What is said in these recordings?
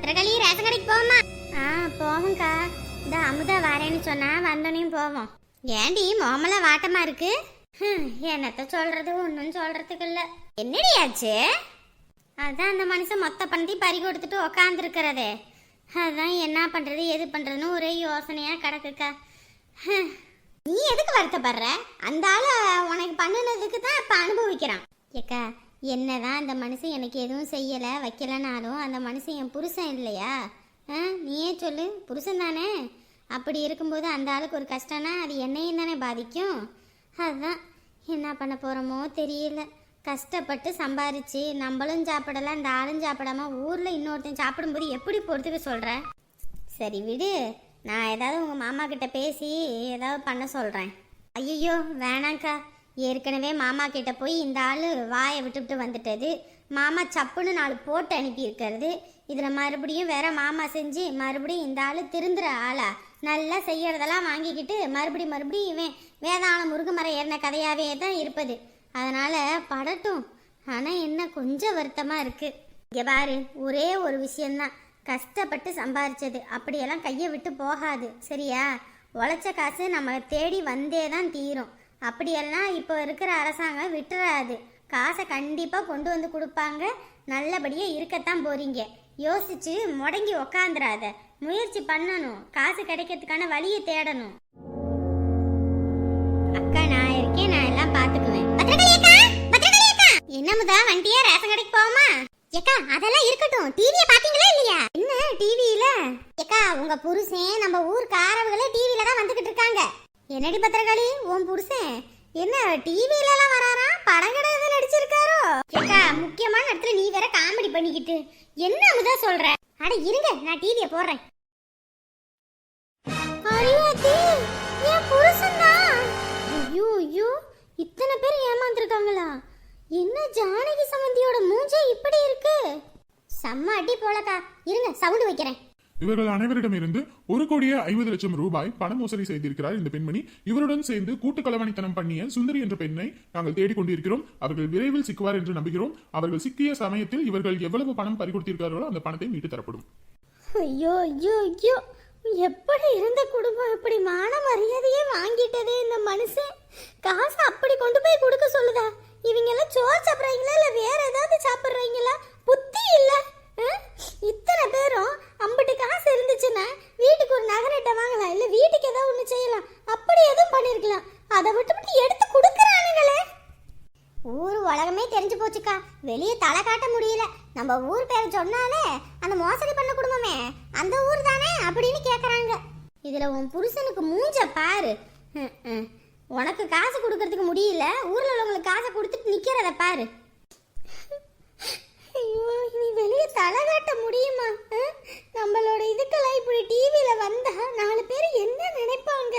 Bhadrakali ration கடைக்கு போவோமா? ஆ போவோம்க்கா. இந்த அமுதா வரேன்னு சொன்னா வந்தோனையும் போவோம். ஏண்டி முகமெல்லாம் வாட்டமா இருக்கு? என்னத்த சொல்றது? ஒன்றும் சொல்றதுக்கு இல்ல. என்னடியாச்சு அதான் அந்த மனுஷன் மொத்த பணத்தை பறி கொடுத்துட்டு உக்காந்துருக்கிறதே. அதான் என்ன பண்றது எது பண்றதுன்னு ஒரே யோசனையா கிடக்குக்கா. நீ எதுக்கு வருத்தப்படுற? அந்த ஆளு உனக்கு பண்ணினதுக்கு தான் இப்ப அனுபவிக்கிறான். ஏக்கா என்னதான் அந்த மனுஷன் எனக்கு எதுவும் செய்யலை வைக்கலைனாலும் அந்த மனுஷன் என் புருஷன் இல்லையா? ஆ நீயே சொல்லு? புருஷன் தானே? அப்படி இருக்கும்போது அந்த ஆளுக்கு ஒரு கஷ்டம்னா அது என்னையும் தானே பாதிக்கும்? அதுதான் என்ன பண்ண போகிறோமோ தெரியல. கஷ்டப்பட்டு சம்பாரிச்சு நம்மளும் சாப்பிடலாம் அந்த ஆளும் சாப்பிடாம ஊரில் இன்னொருத்தன் சாப்பிடும்போது எப்படி பொறுத்துக்க சொல்கிற சரி விடு. நான் ஏதாவது உங்கள் மாமா கிட்ட பேசி ஏதாவது பண்ண சொல்கிறேன் ஐயோ வேணாங்க்கா ஏற்கனவே மாமா கிட்ட போய் இந்த ஆள் வாயை விட்டுவிட்டு வந்துட்டது. மாமா சப்புன்னு நாலு போட்டு அனுப்பியிருக்கிறது. இதில் மறுபடியும் வேற மாமா செஞ்சு மறுபடியும் இந்த ஆள் திருந்துற ஆளா? நல்லா செய்யறதெல்லாம் வாங்கிக்கிட்டு மறுபடியும் மறுபடியும் இவன் வேதாளம் முருகமரம் ஏறின கதையாவே தான் இருப்பது. அதனால படட்டும். ஆனால் என்ன கொஞ்சம் வருத்தமாக இருக்கு. இங்கே பாரு ஒரே ஒரு விஷயந்தான் கஷ்டப்பட்டு சம்பாரிச்சது. அப்படியெல்லாம் கையை விட்டு போகாது. சரியா? உழைச்ச காசு நம்ம தேடி வந்தே தான் தீரும். அப்படியெல்லாம் இப்போ இருக்கிற அரசாங்கம் விட்டுறாது. காசை கண்டிப்பாக கொண்டு வந்து கொடுப்பாங்க. நல்லபடியாக இருக்கத்தான் போறீங்க. யோசிச்சு முடங்கி உக்காந்துராத முயற்சி பண்ணணும். காசு கிடைக்கிறதுக்கான வழியை தேடணும். அக்கா நான் இருக்கேன். நான் எல்லாம் பாத்துக்குவேன் என்னமுதா வண்டியா? ரேஷன் கடைக்கு போவோமா? ஏக்கா அதெல்லாம் இருக்கட்டும். டிவியை பாத்தீங்களா இல்லையா? என்ன டிவியில ஏக்கா உங்க புருஷன் நம்ம ஊர் காரவங்களே டிவியில தான் வந்துகிட்டு இருக்காங்க. என்னடி பத்திரகாளி உன் புருஷன்? என்ன டிவில எல்லாம் வராரா? படம் கிடையாது நடிச்சிருக்காரோ? ஏக்கா முக்கியமான இடத்துல நீ வேற காமெடி பண்ணிக்கிட்டு. என்ன அமுதா சொல்ற? அட இருங்க நான் டிவிய போடுறேன். அரியாத்தி என் புருஷன்தான் ஐயோ ஐயோ இத்தனை பேர் ஏமாந்துருக்காங்களா? என்ன ஜானகி சமந்தியோட மூஞ்சே இப்படி இருக்கு? செம்ம அடி போலக்கா. இருங்க சவுண்டு வைக்கிறேன். இவர்கள் அனைவரிடமிருந்து ஒரு கோடியே ஐம்பது லட்சம் ரூபாய் பண மோசடி செய்திருக்கிறார் இந்த பெண்மணி. இவருடன் சேர்ந்து கூட்டு களவாணித்தனம் பண்ணிய சுந்தரி என்ற பெண்ணை நாங்கள் தேடிக் கொண்டிருக்கிறோம். அவர்கள் விரைவில் சிக்குவார் என்று நம்புகிறோம். அவர்கள் சிக்கிய சமயத்தில் இவர்கள் எவ்வளவு பணம் பறிகொடுத்திருக்கிறார்களோ அந்த பணத்தை மீட்டு தரப்படும். ஐயோ ஐயோ ஐயோ. எப்படி இருந்த குடும்பம்? இப்படி மான மரியாதையே வாங்கிட்டதே இந்த மனுஷன். காசு அப்படி கொண்டு போய் கொடுக்க சொல்லுதா? இவங்க எல்லாம் சோறு சாப்பிட்றீங்களா? இல்ல வேற ஏதாவது சாப்பிடுறீங்களா? புத்தி இல்ல. இத்தனை பேரும் அம்பட்டு காசு இருந்துச்சுன்னா வீட்டுக்கு ஒரு நகரட்டை வாங்கலாம். இல்லை வீட்டுக்கு ஏதோ ஒன்று செய்யலாம். அப்படி எதுவும் பண்ணியிருக்கலாம் அதை விட்டு விட்டு எடுத்து கொடுக்குறானுங்களே. ஊர் உலகமே தெரிஞ்சு போச்சுக்கா. வெளியே தலை காட்ட முடியல. நம்ம ஊர் பேர் சொன்னாலே அந்த மோசடி பண்ண குடும்பமே அந்த ஊர் தானே அப்படின்னு கேட்குறாங்க இதில் உன் புருஷனுக்கு மூஞ்ச பாரு. உனக்கு காசு கொடுக்கறதுக்கு முடியல. ஊரில் உள்ளவங்களுக்கு காசை கொடுத்துட்டு நிற்கிறத பாரு. நீ வெளியே தலை காட்ட முடியுமா? நம்மளோட இதுக்கெல்லாம் இப்படி டிவியில் வந்தா நாலு பேர் என்ன நினைப்பாங்க?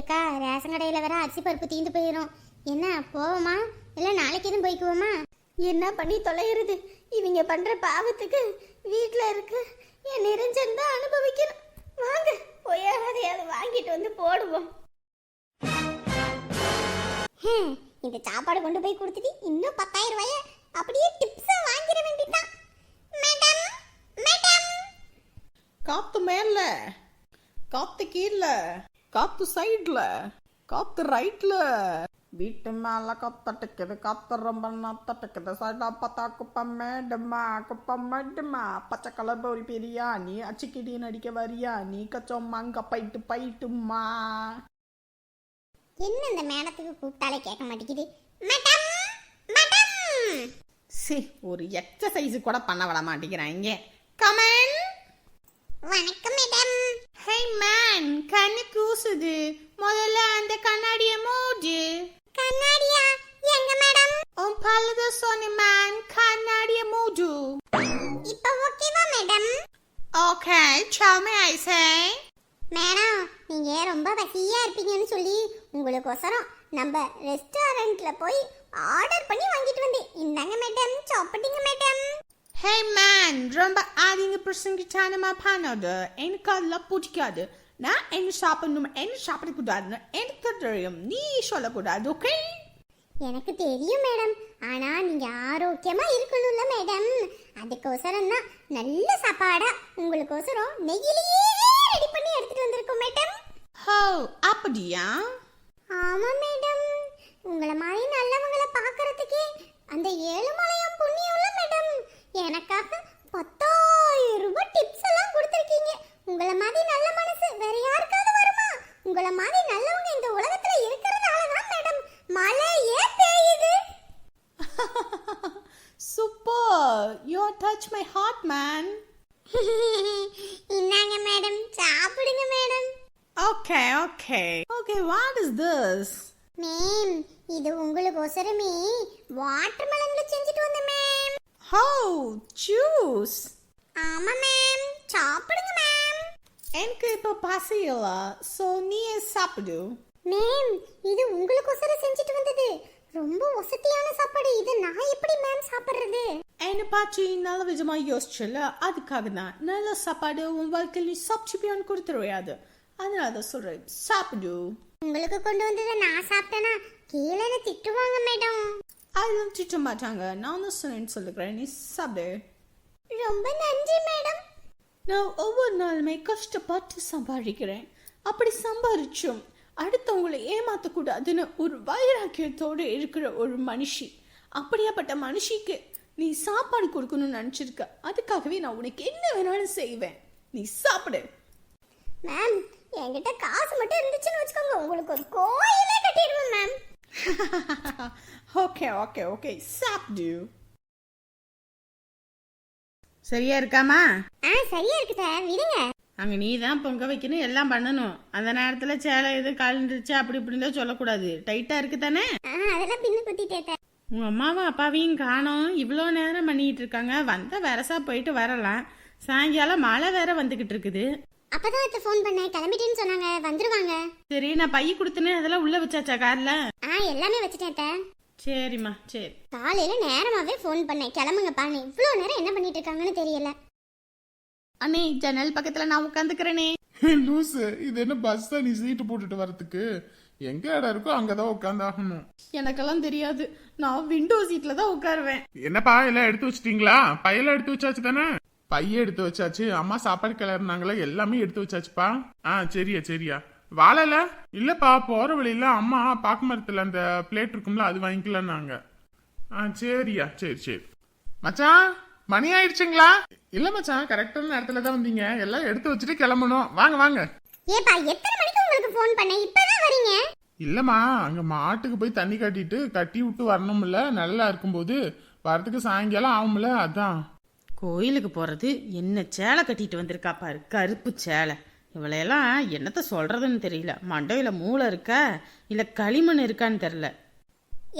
ஏக்கா ரேஷன் கடையில் வேற அரிசி பருப்பு தீந்து போயிடும் என்ன போவோமா? இல்லை நாளைக்கு எதுவும் போய்க்குவோமா? என்ன பண்ணி தொலைகிறது இவங்க பண்ணுற பாவத்துக்கு வீட்டில் இருக்கு என் நிரஞ்சன் தான் அனுபவிக்கணும். வாங்க போய் அதையாவது வாங்கிட்டு வந்து போடுவோம். இந்த சாப்பாடு கொண்டு போய் கொடுத்துட்டு இன்னும் பத்தாயிரம் ரூபாய அப்படியே டிப்ஸா வாங்கிட வேண்டியதான் மேடம் மேடம் காத்து மேல காத்து கீழே காத்து சைடுல காத்து ரைட்ல வீட்டு மேல கத்தட்டுக்குது காத்து ரொம்ப நத்தட்டுக்குது சைடா பார்த்தா குப்பம் மேடுமா குப்பம் மேடுமா? பச்சை கலர் பௌரி பிரியாணி அச்சிக்கிடி நடிக்க வரியா? நீ கச்சோம் அங்க பைட்டு பைட்டுமா? என்ன இந்த மேடத்துக்கு கூப்பிட்டாலே கேட்க மாட்டேங்குது? மேடம் மேடம் சி ஒரு எக்ஸசைஸ் கூட பண்ண விட மாட்டேங்கிறாங்க கமன் வணக்கம் மேடம் ஹே மேன் கண்ணு கூசுது. முதல்ல அந்த கண்ணாடிய மூடு. கண்ணாடியா? எங்க மேடம் உன் பல்லது சொன்ன மேன் கண்ணாடிய மூடு. இப்போ ஓகேவா madam okay I say. Madam நீங்க ரொம்ப பசியா இருப்பீங்கன்னு சொல்லி உங்களுக்கோசரம் நம்ம ரெஸ்டாரண்ட்ல போய் ஆர்டர் பண்ணி வாங்கிட்டு வந்தேன் இந்தாங்க மேடம் சாப்பிட்டீங்க மேடம் ஹே மேன் ரொம்ப அதிக பிரசங்கிட்டானமா பண்ணாது எனக்கு அதெல்லாம் பிடிக்காது நான் என்ன சாப்பிடணும் என்ன சாப்பிடக்கூடாதுன்னு எனக்கு தெரியும் நீ சொல்லக்கூடாது ஓகே எனக்கு தெரியும் மேடம் ஆனா நீங்க ஆரோக்கியமா இருக்கணும்ல மேடம் அதுக்கோசரம் தான் நல்ல சாப்பாடா உங்களுக்கோசரம் நெய்யிலேயே ரெடி பண்ணி எடுத்துட்டு வந்திருக்கோம் மேடம் ஹோ அப்படியா? ஆமா மேடம் உங்களை மாதிரி நல்லவங்களை பார்க்கறதுக்கே அந்த ஏழுமலையான் புண்ணியம்ல மேடம் எனக்காக பத்தாயிரம் ரூபாய் டிப்ஸ் எல்லாம் கொடுத்துருக்கீங்க. உங்களை மாதிரி நல்ல மனசு வேற யாருக்காவது வருமா? உங்களை மாதிரி நல்லவங்க இந்த உலகத்துல இருக்கிறதால தான் மேடம் மழையே பெய்யுது. Super you touch my heart man இந்தாங்க மேடம் சாப்பிடுங்க madam okay okay okay what is this ma'am இது உங்களுக்கோசரமே வாட்டர் மெலன்ல செஞ்சுட்டு வந்தேன் மேம் ஹோ ஜூஸ் ஆமா மேம் சாப்பிடுங்க மேம் எனக்கு இப்போ பசியில ஸோ நீயே சாப்பிடு. மேம் இது உங்களுக்கோசரம் செஞ்சுட்டு வந்தது. ரொம்ப வசதியான சாப்பாடு. இது நான் எப்படி மேம் சாப்பிடுறது? என்னை பார்த்து நல்ல விதமா யோசிச்சல. அதுக்காக தான் நல்ல சாப்பாடு உன் வாழ்க்கையில் நீ சாப்பிட்டுப்பியான்னு கொடுத்துருவையாது. அதனால தான் சொல்றேன். சாப்பிடு. உங்களுக்கு கொண்டு வந்ததை நான் சாப்பிட்டேனா? கீழே திட்டுவாங்க மேடம் அதெல்லாம் திட்ட மாட்டாங்க. நான் தான் சொன்னேன்னு சொல்லுகிறேன். நீ சாப்பிடு. ரொம்ப நன்றி மேடம். நான் ஒவ்வொரு நாளுமே கஷ்டப்பட்டு சம்பாதிக்கிறேன். அப்படி சம்பாதிச்சும் அடுத்தவங்களை ஏமாத்தக்கூடாதுன்னு ஒரு வைராக்கியத்தோடு இருக்கிற ஒரு மனுஷி. அப்படியாப்பட்ட மனுஷிக்கு நீ சாப்பாடு கொடுக்கணும்னு நினச்சிருக்க. அதுக்காகவே நான் உனக்கு என்ன வேணாலும் செய்வேன். நீ சாப்பிடு. மேம் என்கிட்ட காசு மட்டும் இருந்துச்சுன்னு வச்சுக்கோங்க. உங்களுக்கு ஒரு கோயிலே கட்டிடுவேன் மேம். ஓகே ஓகே ஓகே சாப்பிடு சரியா இருக்காமா? ஆ சரியா இருக்குதா விடுங்க. அங்கே நீ தான் பொங்க வைக்கணும் எல்லாம் பண்ணணும். அந்த நேரத்தில் சேலை எது கலந்துருச்சு அப்படி இப்படின்னு சொல்லக்கூடாது. டைட்டாக இருக்கு தானே? ஆ அதெல்லாம் பின்னு குத்திட்டேன் உங்கள் அம்மாவும் அப்பாவையும் காணோம். இவ்வளோ நேரம் பண்ணிட்டு இருக்காங்க. வந்தால் வரசா போயிட்டு வரலாம். சாயங்காலம் மழை வேற வந்துக்கிட்டு இருக்குது. அப்பதான் அத்தை ஃபோன் பண்ணேன். கிளம்பிட்டேன்னு சொன்னாங்க. வந்துருவாங்க. சரி நான் பை கொடுத்தனே அதெல்லாம் உள்ளே வச்சாச்சா காரில்? ஆ எல்லாமே வச்சுட்டேன் அத்தை. சரிம்மா சரி. காலையில நேரமாவே ஃபோன் பண்ணேன். கிளம்புங்கப்பா. நீ இவ்வளோ நேரம் என்ன பண்ணிட்டு இருக்காங்கன்னு தெரியல. அண்ணே ஜன்னல் பக்கத்தில் நான் உட்காந்துக்கிறேனே லூசு இது என்ன பஸ்ஸா நீ சீட்டு போட்டுட்டு வரதுக்கு எங்க இடம் இருக்கோ அங்கதான் உட்காந்தாகணும். எனக்கெல்லாம் தெரியாது. நான் விண்டோ சீட்டில் தான் உட்காருவேன். என்னப்பா எல்லாம் எடுத்து வச்சிட்டீங்களா? பையெல்லாம் எடுத்து வச்சாச்சு தானே? பைய எடுத்து வச்சாச்சு. அம்மா சாப்பாடு கிளறினாங்களே எல்லாமே எடுத்து வச்சாச்சுப்பா. ஆ சரியா சரியா. வாழல. இல்லப்பா போற வழியில அம்மா பாக்கு மரத்துல அந்த பிளேட் இருக்கும்ல அது வாங்கிக்கலான்னாங்க. ஆ சரியா சரி சரி. மச்சான் மணி ஆயிடுச்சுங்களா? இல்ல மச்சான் கரெக்டான நேரத்துல தான் வந்தீங்க. எல்லாம் எடுத்து வச்சுட்டு கிளம்பணும். வாங்க வாங்க. ஏப்பா எத்தனை மணிக்கு உங்களுக்கு ஃபோன் பண்ணேன்? இப்பதான் வரீங்க? இல்லம்மா அங்க மாட்டுக்கு போய் தண்ணி கட்டிட்டு கட்டி விட்டு வரணும்ல நல்லா இருக்கும்போது. வரதுக்கு சாயங்காலம் ஆகும்ல அதான். கோயிலுக்கு போகிறது என்ன சேலை கட்டிட்டு வந்திருக்கா பாரு கருப்பு சேலை. இவளையெல்லாம் என்னத்த சொல்கிறதுன்னு தெரியல. மண்டையில் மூளை இருக்கா? இல்லை களிமண் இருக்கான்னு தெரில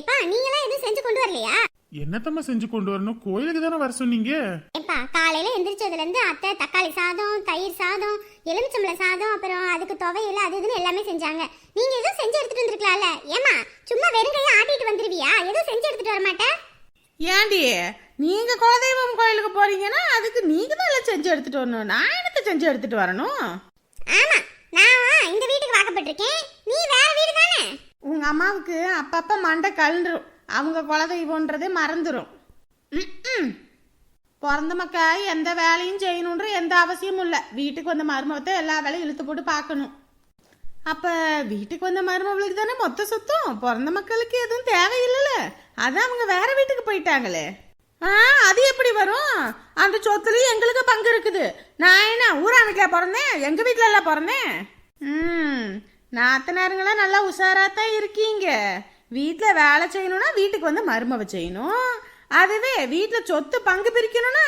எப்பா நீங்களாம் எதுவும் செஞ்சு கொண்டு வரலையா? என்னத்தம்மா செஞ்சு கொண்டு வரணும்? கோயிலுக்கு தானே வர சொன்னீங்க? எப்பா காலையில எந்திரிச்சதுல இருந்து அத்தை தக்காளி சாதம் தயிர் சாதம் எலுமிச்சம்பழ சாதம் அப்புறம் அதுக்கு துவையல் அது இதுன்னு எல்லாமே செஞ்சாங்க. நீங்க எதுவும் செஞ்சு எடுத்துட்டு வந்திருக்கலாம்ல? ஏமா சும்மா வெறும் கையை ஆட்டிட்டு வந்துருவியா? எதுவும் செஞ்சு எடுத்துட்டு வர மாட்டே ஏண்டி நீங்கள் குலதெய்வம் கோயிலுக்கு போறீங்கன்னா அதுக்கு நீங்கள் தான் செஞ்சு எடுத்துட்டு வரணும். நான் எனக்கு செஞ்சு எடுத்துட்டு வரணும்? ஆமா நான் இந்த வீட்டுக்கு வாக்கப்பட்டிருக்கேன். நீ வேற வீடு தானே? உங்கள் அம்மாவுக்கு அப்பப்போ மண்டை கலண்டுரும் அவங்க குலதெய்வன்றதே மறந்துடும். பிறந்த மக்கா எந்த வேலையும் செய்யணுன்ற எந்த அவசியமும் இல்லை. வீட்டுக்கு வந்த மருமகத்தை எல்லா வேலையும் இழுத்து போட்டு பார்க்கணும். அப்ப வீட்டுக்கு வந்த மருமகளுக்கு தானே மொத்த சொத்தம்? பிறந்த மக்களுக்கு எதுவும் தேவையில்லைல்ல அதான் அவங்க வேற வீட்டுக்கு போயிட்டாங்களே. ஆ அது எப்படி வரும்? அந்த சொத்துலேயும் எங்களுக்கு பங்கு இருக்குது. நான் என்ன ஊரா வீட்டில் பிறந்தேன்? எங்கள் வீட்டிலலாம் பிறந்தேன்? ம் நாத்தனாருங்களாம் நல்லா உஷாராக தான் இருக்கீங்க. வீட்டில் வேலை செய்யணும்னா வீட்டுக்கு வந்து மருமவை செய்யணும். அதுவே வீட்டில் சொத்து பங்கு பிரிக்கணும்னா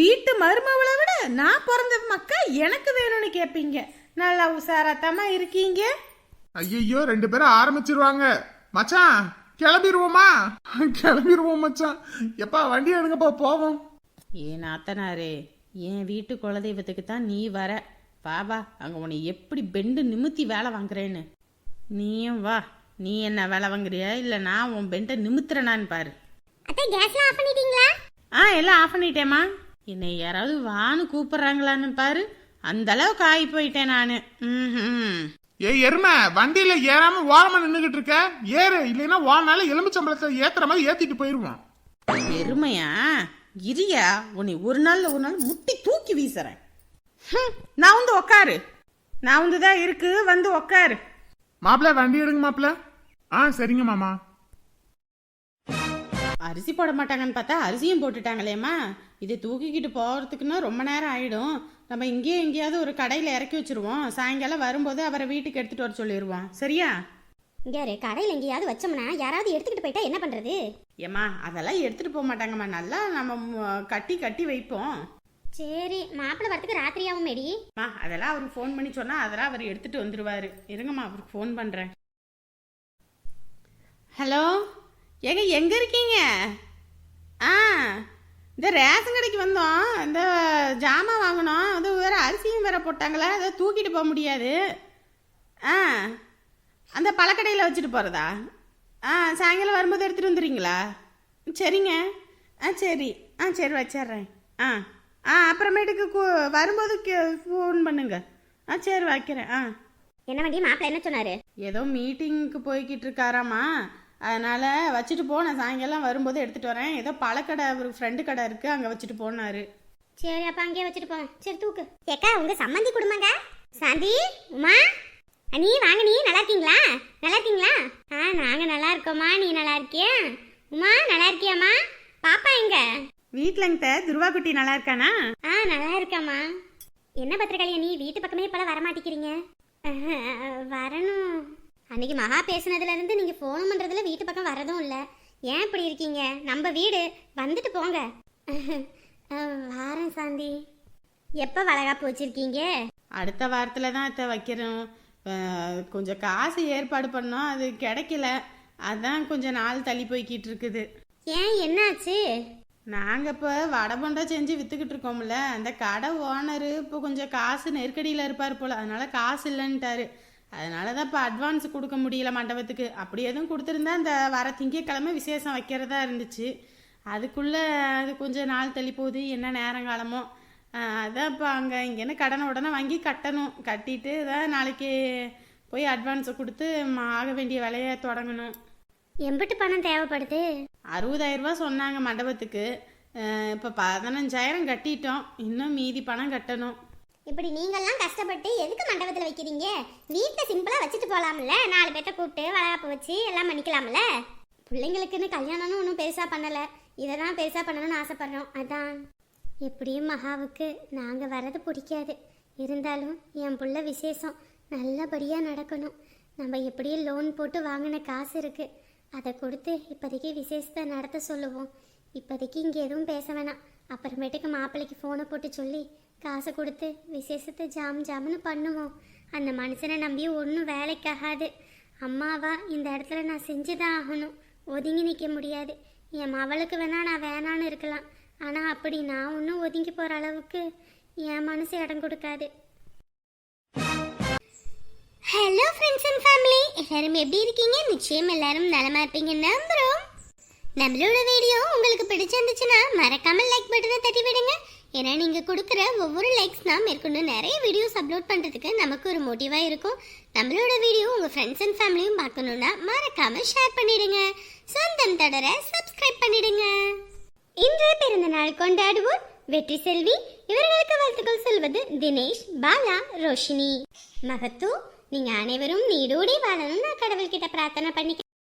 வீட்டு மருமவளை விட நான் பிறந்த மக்கா எனக்கு வேணும்னு கேட்பீங்க நல்லா உஷாராத்தாம இருக்கீங்க. ஐயையோ ரெண்டு பேரும் ஆரம்பிச்சிருவாங்க. மச்சான் கிளம்பிடுவோமா கிளம்பிடுவோம் மச்சான். எப்பா வண்டி எடுங்கப்பா போவோம். ஏ நாத்தனாரே என் வீட்டு குலதெய்வத்துக்கு தான் நீ வர. வா வா அங்கே உன்னை எப்படி பெண்டு நிமித்தி வேலை வாங்குறேன்னு. நீயும் வா நீ என்ன வேலை வாங்குறியா? இல்லை நான் உன் பெண்டை நிமித்துறனான்னு பாரு. அத்தை கேஸ்லாம் ஆஃப் பண்ணிட்டீங்களா? ஆ எல்லாம் ஆஃப் பண்ணிட்டேம்மா. என்னை யாராவது வான்னு கூப்பிட்றாங்களான்னு பாரு. அந்த அளவுக்கு ஆகி போயிட்டேன் நான். ம் ஏய் எருமை வண்டியில ஏறாம ஓரமா நின்னுகிட்டு இருக்க. ஏறு இல்லைன்னா ஓனால எலும்புச்சம்பளத்தை ஏத்துற மாதிரி ஏத்திட்டு போயிருவான். எருமையா? இரியா உன்னை ஒரு நாள்ல ஒரு நாள் முட்டி தூக்கி வீசுறேன். நான் வந்து உக்காரு. நான் வந்து தான் இருக்கு வந்து உக்காரு. மாப்பிள்ள வண்டி எடுங்க மாப்பிள்ள. ஆ சரிங்க மாமா. அரிசி போட மாட்டாங்கன்னு பார்த்தா அரிசியும் போட்டுட்டாங்களேம்மா. இது தூக்கிக்கிட்டு போகிறதுக்குன்னா ரொம்ப நேரம் ஆயிடும். நம்ம இங்கேயே எங்கேயாவது ஒரு கடையில் இறக்கி வச்சிருவோம். சாயங்காலம் வரும்போது அவரை வீட்டுக்கு எடுத்துட்டு வர சொல்லிடுவோம் சரியா? ஒரு கடையில் எங்கேயாவது வச்சோம்னா யாராவது எடுத்துக்கிட்டு போயிட்டா என்ன பண்றது? ஏம்மா அதெல்லாம் எடுத்துட்டு போக மாட்டாங்கம்மா. நல்லா நம்ம ம், கட்டி கட்டி வைப்போம். சரி மாப்பிள்ளை வரத்துக்கு ராத்திரியாவும் மேடி அம்மா அதெல்லாம் அவருக்கு ஃபோன் பண்ணி சொன்னா அதெல்லாம் அவர் எடுத்துட்டு வந்துருவாரு. இருங்கம்மா அவருக்கு ஃபோன் பண்றேன். ஹலோ ஏங்க எங்க இருக்கீங்க? ஆ இந்த ரேஷன் கடைக்கு வந்தோம். இந்த ஜாமான் வாங்கினோம். அது வேற அரிசியும் வேற போட்டாங்களே அதை தூக்கிட்டு போக முடியாது. ஆ அந்த பழக்கடையில் வச்சுட்டு போகிறதா ஆ சாயங்காலம் வரும்போது எடுத்துகிட்டு வந்துடுறீங்களா? சரிங்க. ஆ சரி. ஆ சரி வச்சிட்றேன். ஆ ஆ அப்புறமேட்டுக்கு கு- வரும்போது ஃபோன் பண்ணுங்க. ஆ சரி வைக்கிறேன். ஆ. என்ன வண்டி? மாப்பிள்ளை என்ன சொன்னாரு? ஏதோ மீட்டிங்க்கு போய்கிட்டு இருக்காராமா. அதனால் வச்சுட்டு போ நான் சாயங்காலம் வரும்போது எடுத்துகிட்டு வரேன். ஏதோ பழக்கடை அவருக்கு ஃப்ரெண்டு கடை இருக்குது அங்கே வச்சுட்டு போனாரு. சரி அப்ப அங்கேயே வச்சுட்டு போங்க. சரி தூக்கு. ஏக்கா உங்க சம்மந்தி குடும்பங்க? சாந்தி உமா? அண்ணி வாங்க நீ நல்லா இருக்கீங்களா? நல்லா இருக்கீங்களா? ஆ நாங்க நல்லா இருக்கோமா நீ நல்லா இருக்கியா? உமா நல்லா இருக்கியாம்மா? பாப்பா எங்க? வீட்டிலங்கிட்ட துருவாக்குட்டி நல்லா இருக்கானா? ஆ நல்லா இருக்காம்மா. என்ன பத்திரகாளி நீ? வீட்டு பக்கமே இப்போலாம் வர மாட்டேங்கிறீங்க வரணும். அன்னைக்கு மகா பேசுனதுல இருந்து நீங்க ஃபோன் பண்றதுல வீட்டு பக்கம் வரதும் இல்ல. ஏன் இப்படி இருக்கீங்க? நம்ம வீடு. வந்துட்டு போங்க. வாரேன் சாந்தி. எப்போ வளகாப்பு வச்சிருக்கீங்க அடுத்த வாரத்தில் தான் இதை வைக்கிறோம் கொஞ்சம் காசு ஏற்பாடு பண்ணோம் அது கிடைக்கல. அதான் கொஞ்சம் நாள் தள்ளி போய்கிட்டு இருக்குது. ஏன்? என்னாச்சு? நாங்கள் இப்போ வடை போண்டா செஞ்சு விற்றுக்கிட்டு இருக்கோம்ல. அந்த கடை ஓனரு இப்போ கொஞ்சம் காசு நெருக்கடியில் இருப்பார் போல். அதனால காசு இல்லைன்ட்டாரு. அதனால தான் இப்போ அட்வான்ஸ் கொடுக்க முடியல மண்டபத்துக்கு. அப்படி எதுவும் கொடுத்துருந்தா இந்த வர திங்கக்கிழமை விசேஷம் வைக்கிறதா இருந்துச்சு. அதுக்குள்ளே அது கொஞ்சம் நாள் தள்ளி போகுது. என்ன நேரங்காலமோ. அதான் இப்போ அங்கே இங்கேன்னு கடனை உடனே வாங்கி கட்டணும். கட்டிட்டு தான் நாளைக்கு போய் அட்வான்ஸை கொடுத்து ஆக வேண்டிய வேலையை தொடங்கணும். எம்பிட்டு பணம் தேவைப்படுது? அறுபதாயிரம் ரூபாய் சொன்னாங்க மண்டபத்துக்கு. இப்போ பதினஞ்சாயிரம் கட்டிட்டோம். இன்னும் மீதி பணம் கட்டணும். இப்படி நீங்கள்லாம் கஷ்டப்பட்டு எதுக்கு மண்டபத்தில் வைக்கிறீங்க? வீட்டில் சிம்பிளாக வச்சுட்டு போகலாம்ல நாலு பேர்த்த கூப்பிட்டு வளகாப்பு வச்சு எல்லாம் பண்ணிக்கலாம்ல பிள்ளைங்களுக்குன்னு கல்யாணம்னு ஒன்றும் பெருசாக பண்ணலை. இதை தான் பெருசாக பண்ணணும்னு ஆசைப்பட்றோம். அதான். எப்படியும் மகாவுக்கு நாங்கள் வர்றது பிடிக்காது. இருந்தாலும் என் புள்ள விசேஷம். நல்லபடியாக நடக்கணும். நம்ம எப்படியும் லோன் போட்டு வாங்கின காசு இருக்குது அதை கொடுத்து இப்போதைக்கு விசேஷத்தை நடத்த சொல்லுவோம். இப்போதைக்கு இங்கே எதுவும் பேச வேணாம். அப்புறமேட்டுக்கு மாப்பிள்ளைக்கு ஃபோனை போட்டு சொல்லி காசு கொடுத்து விசேஷத்தை ஜாம் ஜாம்னு பண்ணுவோம். அந்த மனுஷனை நம்பி ஒன்றும் வேலைக்காகாது. அம்மாவா இந்த இடத்துல நான் செஞ்சு தான் ஆகணும். ஒதுங்கி நிற்க முடியாது. என் மவளுக்கு வேணால் நான் வேணான்னு இருக்கலாம். ஆனால் அப்படி நான் ஒன்றும் ஒதுங்கி போகிற அளவுக்கு என் மனசு இடம் கொடுக்காது. ஹலோ ஃப்ரெண்ட்ஸ் அண்ட் ஃபேமிலி எல்லாரும் எப்படி இருக்கீங்க? நிச்சயம் எல்லாரும் நலமா இருப்பீங்க நம்புறோம். நம்மளோட வீடியோ உங்களுக்கு பிடிச்சிருந்துச்சுன்னா மறக்காம லைக் பட்டனை தட்டி விடுங்க ஏன்னா நீங்க கொடுக்குற ஒவ்வொரு லைக்ஸ் தான் மேற்கொண்டு நிறைய வீடியோஸ் அப்லோட் பண்றதுக்கு நமக்கு ஒரு மோட்டிவாக இருக்கும். நம்மளோட வீடியோ உங்க ஃப்ரெண்ட்ஸ் அண்ட் ஃபேமிலியும் பார்க்கணுன்னா மறக்காம ஷேர் பண்ணிடுங்க. சொந்தம் தொடர சப்ஸ்கிரைப் பண்ணிடுங்க. இன்று பிறந்த நாள் கொண்டாடுவோர் வெற்றி செல்வி. இவர்களுக்கு வாழ்த்துக்கள் சொல்வது தினேஷ் பாலா ரோஷினி. மகத்து நீங்கள் அனைவரும் நீடோடி வாழணும் நான் கடவுள்கிட்ட பிரார்த்தனை பண்ணிக்க